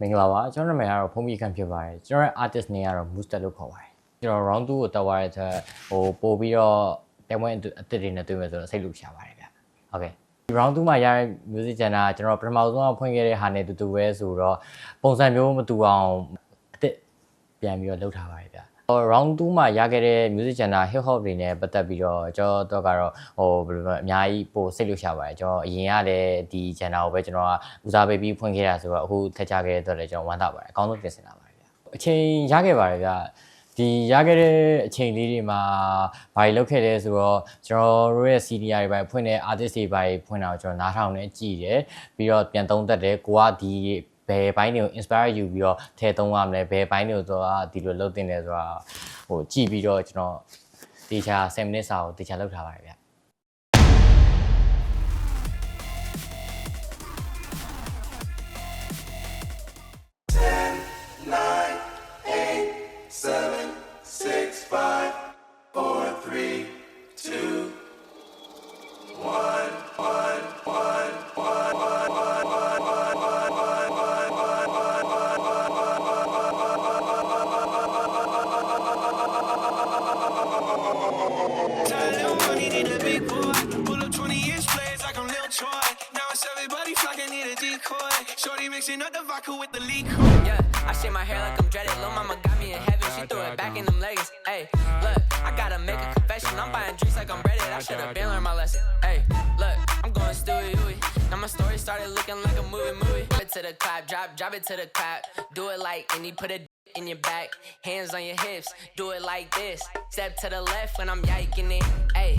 မင်္ဂလာပါကျွန်တော်နာမည်ကတော့ဖုံးမီခန့်ဖြစ်ပါတယ်ကျွန်တော်ရဲ့ artist နေကတော့ Moosted လို့ခေါ်ပါတယ်ကျွန်တော် round 2ကိုတက်သွားတဲ့အတွက်ဟိုပို့ပြီးတော့တဲမွေးအသစ်တွေနဲ့တွေ့မယ်ဆိုတော့စိတ်လူရှာပါတယ်ဗျဟုတ်ကဲ့ဒီ round 2မှာရတဲ့ music channel ကကျွန်တော်ပထမဆုံးကဖွင့်ခဲ့တဲ့ဟာနဲ့တူတူပဲဆိုတော့ပုံစံမျိုးမတူအောင်အသစ်ပြန်ပြီးတော့လုပ်ထားပါတယ်ဗျဟို round 2မှာရခဲ့တဲ့ music channel hip hop တွေနဲ့ပတ်သက်ပြီးတော့ကျွန်တော်တော့ကတော့ဟိုဘယ်လိုပြောအများကြီးပိုစိတ်လို့ရှာပါတယ်ကျွန်တော်အရင်ကလည်းဒီ channel ကိုပဲကျွန်တော်ကဦးစားပေးပြီးဖွင့်ခဲ့တာဆိုတော့အခုထက်ကြခဲ့တဲ့အတွက်လည်းကျွန်တော်ဝမ်းသာပါတယ်အကောင်းဆုံးပြင်ဆင်လာပါတယ်ဗျအချိန်ရခဲ့ပါတယ်ဗျဒီရခဲ့တဲ့အချိန်လေးတွေမှာဘာတွေလုပ်ခဲ့လဲဆိုတော့ကျွန်တော်တို့ရဲ့ senior တွေပိုင်းဖွင့်တဲ့ artist တွေပိုင်းဖွင့်တာကိုကျွန်တော်နားထောင်နေကြည့်တယ်ပြီးတော့ပြန်သုံးသပ်တယ်ကိုကဒီ ဘယ်ဘိုင်းတွေကို inspire ယူပြီးတော့ထဲသုံးရမလဲဘယ်ဘိုင်းတွေကိုတော့ဒီလိုလုပ်တင်တယ်ဆိုတာဟိုကြည့်ပြီးတော့ကျွန်တော်တေချာ10မိနစ်စာကိုတေချာလုပ်ထားပါတယ်ဗျ Now it's everybody flocking, need a decoy. Shorty mixing up the vodka with the liquor. Yeah, I shave my hair like I'm dreaded. Lil' mama got me in heaven. She threw it back in them legs. Hey, look, I gotta make a confession. I'm buying drinks like I'm breaded. I should've been learned my lesson. Hey, look, I'm going Stewie. Now my story started looking like a movie movie. Drop it to the clap, drop, drop it to the clap. Do it like any put a in your back, hands on your hips. Do it like this. Step to the left when I'm yiking it. Hey.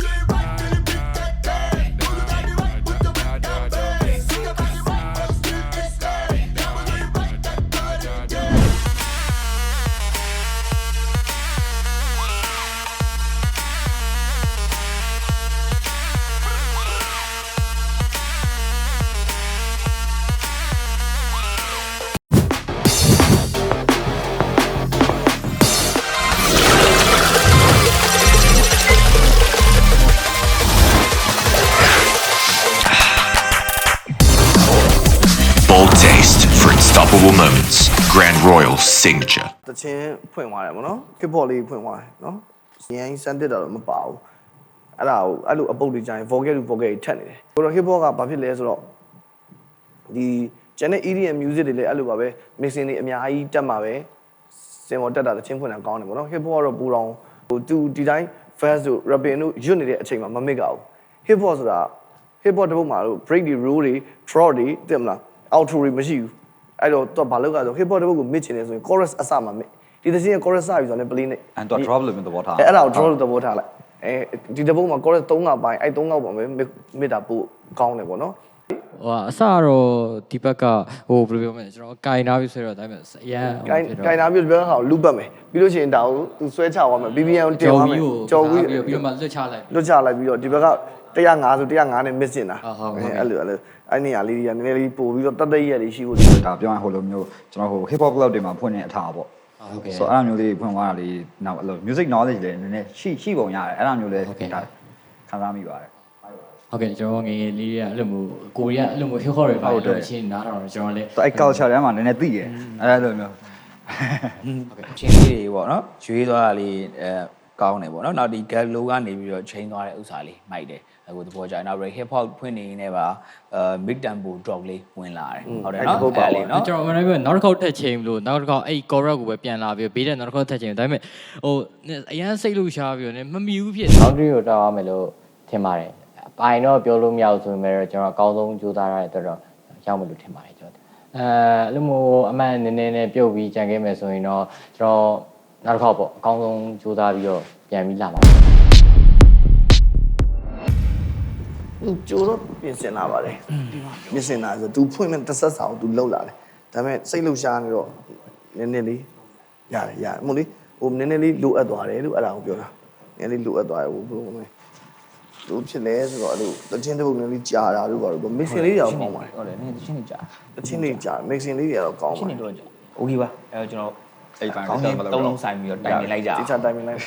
Unstoppable moments. Grand Royal signature. တချင်းဖွင့်သွားတယ်ဗောနော်ကစ်ဘော့လေးဖွင့်သွားတယ်နော်ရန်စမ်းတစ်တာတော့မပါဘူးအဲ့ဒါကိုအဲ့လိုအပုတ်တွေကြရင် vocal to vocal ထက်နေတယ်ကိုတော့ hip hop ကဘာဖြစ်လဲဆိုတော့ဒီကျန်တဲ့ EDM music တွေလည်းအဲ့လိုပါပဲ mixing တွေအများကြီးတက်မှာပဲစင်ပေါ်တက်တာတချင်းဖွင့်တာကောင်းတယ်ဗောနော် hip hop ကတော့ပူတော်ဟိုသူဒီတိုင်း fast တို့ rapping တို့ရွတ်နေတဲ့အချိန်မှာမမစ်ကဘူး hip hop ဆိုတာ hip hop တစ်ပုတ်မှာလို့ break တွေ roll တွေ drop တွေသိမလား outro တွေမရှိဘူး အဲ့တော့သူကဘာလုပ်ကြဆို hip hop တစ်ပုတ်ကို mix ချင်တယ်ဆိုရင် chorus အစမှာ mix ဒီတစ်ချင်းရဲ့ chorus စပြီဆိုတော့လည်း play နဲ့ and တော့ drop လို့မျိုးသဘောထားအဲ့အဲ့ဒါကို drop လို့သဘောထားလိုက်အဲဒီတစ်ပုတ်မှာ chorus 3ကပိုင်းအဲ့3ကပုံပဲ mix တာပို့ကောင်းတယ်ပေါ့နော် ဟိုအစတော့ဒီဘက်ကဟိုဘယ်လိုပြောမလဲကျွန်တော်ကင်ထားပြီဆိုတော့ဒါပေမဲ့အရန်ကိုင်ကိုင်နာမျိုးဒီဘက်ကဟာကိုလူပတ်မယ်ပြီးလို့ရှိရင်ဒါကိုသူဆွဲချသွားမယ် BBM ကိုတင်ကြော်သွားပြီးမယ်ကိုကြော်ပြီးပြီးပြီးတော့မှလွတ်ချလိုက်လွတ်ချလိုက်ပြီးတော့ဒီဘက်က105ဆို105နဲ့ miss နေတာဟုတ်ဟုတ်ဟုတ်အဲ့လိုအဲ့လိုအဲ့နေရာလေးတွေကနည်းနည်းလေးပို့ပြီးတော့တတ်တည့်ရလေးရှိဖို့ဒါပြောရင်ဟိုလိုမျိုးကျွန်တော်ဟို hip hop club တွေမှာဖွင့်နေအထားပေါ့ဟုတ်ကဲ့ဆိုတော့အဲ့လိုမျိုးလေးဖွင့်သွားတာလေးနောက်အဲ့လို music knowledge လည်းနည်းနည်းရှိရှိပုံရတယ်အဲ့လိုမျိုးလေးဟုတ်ကဲ့ဒါခံစားမိပါတယ် ဟုတ်ကဲ့ကျွန်တော်ငယ်ငယ်လေးကအဲ့လိုမျိုးကိုရီးယားအဲ့လိုမျိုး hip hop တွေပါဟုတ်တယ်လို့ချင်းနားထောင်တော့ကျွန်တော်လည်းဆိုအဲ့ culture ထဲမှာနည်းနည်းသိရအဲ့လိုမျိုးချင်းလေးတွေပေါ့နော်ရွေးသွားတာလေးအဲကောင်းတယ်ပေါ့နော်နောက်ဒီ gap low ကနေပြီးတော့ chain သွားတဲ့ဥစ္စာလေးမိုက်တယ်အခုသဘောကျတယ်နောက် break hip hop ဖွင့်နေနေပါအဲ mid tempo drop လေးဝင်လာတယ်ဟုတ်တယ်နော်အဲ့လေးနော်ကျွန်တော်မနေ့ကနောက်တစ်ခေါက်ထက်ချိန်မလို့နောက်တစ်ခေါက်အဲ့ correct ကိုပဲပြန်လာပြီးဘေးတဲ့နောက်တစ်ခေါက်ထက်ချိန်ဒါပေမဲ့ဟိုအရန်စိတ်လို့ရှားပြီးတော့ねမမီဘူးဖြစ် boundary ကိုတောက်ရမယ်လို့ထင်ပါတယ် ပိုင်တော့ပြောလို့မရဘူးဆိုပေမဲ့တော့ကျွန်တော်အကောင်းဆုံးကြိုးစားရတဲ့အတွက်တော့ရောက်မယ်လို့ထင်ပါတယ်ကျွန်တော်အဲအဲ့လိုမျိုးအမှန်နည်းနည်းနဲ့ပြုတ်ပြီးကြံခဲ့မယ်ဆိုရင်တော့ကျွန်တော်နောက်တစ်ခေါက်ပေါ့အကောင်းဆုံးကြိုးစားပြီးတော့ပြန်ပြီးလာပါမယ်သူကြိုးတော့ပြင်ဆင်လာပါတယ်ပြင်ဆင်လာဆို तू ဖွင့်မဲ့တစ်ဆက်စာကို तू လှုပ်လာတယ်ဒါပေမဲ့စိတ်လှုပ်ရှားနေတော့နည်းနည်းလေးရတယ်ရတယ်မို့လေဟိုနည်းနည်းလေးလိုအပ်သွားတယ်လို့အဲ့ဒါကိုပြောတာနည်းနည်းလေးလိုအပ်သွားတယ်ဟိုဘယ်လိုမလဲ လို့ဖြစ်လဲဆိုတော့အဲ့လိုတချင်းတစ်ပုတ်လေးကြာတာတို့ပါတော့ mixing လေးတွေတော့ကောင်းပါတယ်ဟုတ်တယ်နည်းတချင်းတွေကြာတချင်းတွေကြာ mixing လေးတွေတော့ကောင်းပါတယ်တချင်းတွေတော့ကြာ okay ပါအဲ့တော့ကျွန်တော်အဲ့ပိုင်းတော့မလုပ်တော့တုံးလုံးဆိုင်ပြီးတော့တိုင်ပင်လိုက်ကြအောင်တခြားတိုင်ပင်လိုက်